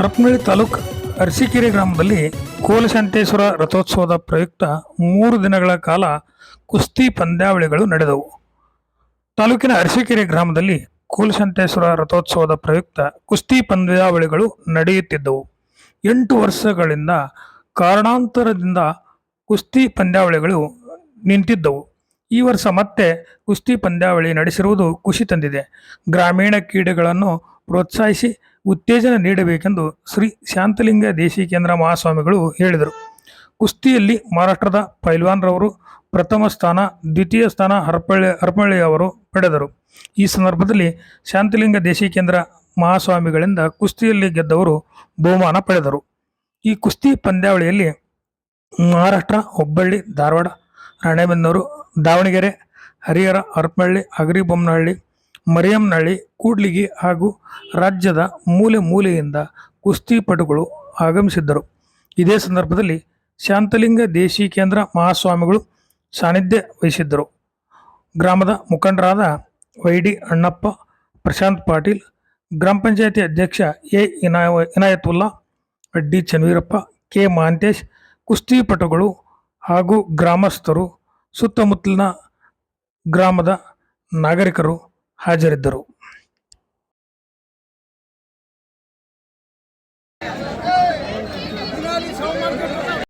ಹರಪನಹಳ್ಳಿ ತಾಲೂಕು ಅರಸೀಕೆರೆ ಗ್ರಾಮದಲ್ಲಿ ಕೋಲಶಾಂತೇಶ್ವರ ರಥೋತ್ಸವದ ಪ್ರಯುಕ್ತ ಮೂರು ದಿನಗಳ ಕಾಲ ಕುಸ್ತಿ ಪಂದ್ಯಾವಳಿಗಳು ನಡೆದವು. ತಾಲೂಕಿನ ಅರಸೀಕೆರೆ ಗ್ರಾಮದಲ್ಲಿ ಕೋಲಶಾಂತೇಶ್ವರ ರಥೋತ್ಸವದ ಪ್ರಯುಕ್ತ ಕುಸ್ತಿ ಪಂದ್ಯಾವಳಿಗಳು ನಡೆಯುತ್ತಿದ್ದವು. ಎಂಟು ವರ್ಷಗಳಿಂದ ಕಾರಣಾಂತರದಿಂದ ಕುಸ್ತಿ ಪಂದ್ಯಾವಳಿಗಳು ನಿಂತಿದ್ದವು. ಈ ವರ್ಷ ಮತ್ತೆ ಕುಸ್ತಿ ಪಂದ್ಯಾವಳಿ ನಡೆಸಿರುವುದು ಖುಷಿ ತಂದಿದೆ. ಗ್ರಾಮೀಣ ಕ್ರೀಡೆಗಳನ್ನು ಪ್ರೋತ್ಸಾಹಿಸಿ ಉತ್ತೇಜನ ನೀಡಬೇಕೆಂದು ಶ್ರೀ ಶಾಂತಲಿಂಗ ದೇಶಿಕೇಂದ್ರ ಮಹಾಸ್ವಾಮಿಗಳು ಹೇಳಿದರು. ಕುಸ್ತಿಯಲ್ಲಿ ಮಹಾರಾಷ್ಟ್ರದ ಪೈಲ್ವಾನ್ರವರು ಪ್ರಥಮ ಸ್ಥಾನ, ದ್ವಿತೀಯ ಸ್ಥಾನ ಹರಪಳ್ಳಿ ಅವರು ಪಡೆದರು. ಈ ಸಂದರ್ಭದಲ್ಲಿ ಶಾಂತಲಿಂಗ ದೇಶಿಕೇಂದ್ರ ಮಹಾಸ್ವಾಮಿಗಳಿಂದ ಕುಸ್ತಿಯಲ್ಲಿ ಗೆದ್ದವರು ಬಹುಮಾನ ಪಡೆದರು. ಈ ಕುಸ್ತಿ ಪಂದ್ಯಾವಳಿಯಲ್ಲಿ ಮಹಾರಾಷ್ಟ್ರ, ಹುಬ್ಬಳ್ಳಿ, ಧಾರವಾಡ, ರಾಣೆಬೆನ್ನೂರು, ದಾವಣಗೆರೆ, ಹರಿಹರ, ಹರಪಳ್ಳಿ ಹಗರಿಬೊಮ್ಮನಹಳ್ಳಿ ಮರಿಯಮ್ಮನಹಳ್ಳಿ ಕೂಡ್ಲಿಗಿ ಹಾಗೂ ರಾಜ್ಯದ ಮೂಲೆ ಮೂಲೆಯಿಂದ ಕುಸ್ತಿಪಟುಗಳು ಆಗಮಿಸಿದ್ದರು. ಇದೇ ಸಂದರ್ಭದಲ್ಲಿ ಶಾಂತಲಿಂಗ ದೇಶಿಕೇಂದ್ರ ಮಹಾಸ್ವಾಮಿಗಳು ಸಾನ್ನಿಧ್ಯ ವಹಿಸಿದ್ದರು. ಗ್ರಾಮದ ಮುಖಂಡರಾದ ವೈ ಡಿ ಅಣ್ಣಪ್ಪ, ಪ್ರಶಾಂತ್ ಪಾಟೀಲ್, ಗ್ರಾಮ ಪಂಚಾಯತಿ ಅಧ್ಯಕ್ಷ ಎ ಇನಾಯ ಇನಾಯತುಲ್ಲಾ, ಡಿ ಚನ್ವೀರಪ್ಪ, ಕೆ ಮಹಾಂತೇಶ್ ಕುಸ್ತಿಪಟುಗಳು ಹಾಗೂ ಗ್ರಾಮಸ್ಥರು, ಸುತ್ತಮುತ್ತಲಿನ ಗ್ರಾಮದ ನಾಗರಿಕರು ಹಾಜರಿದ್ದರು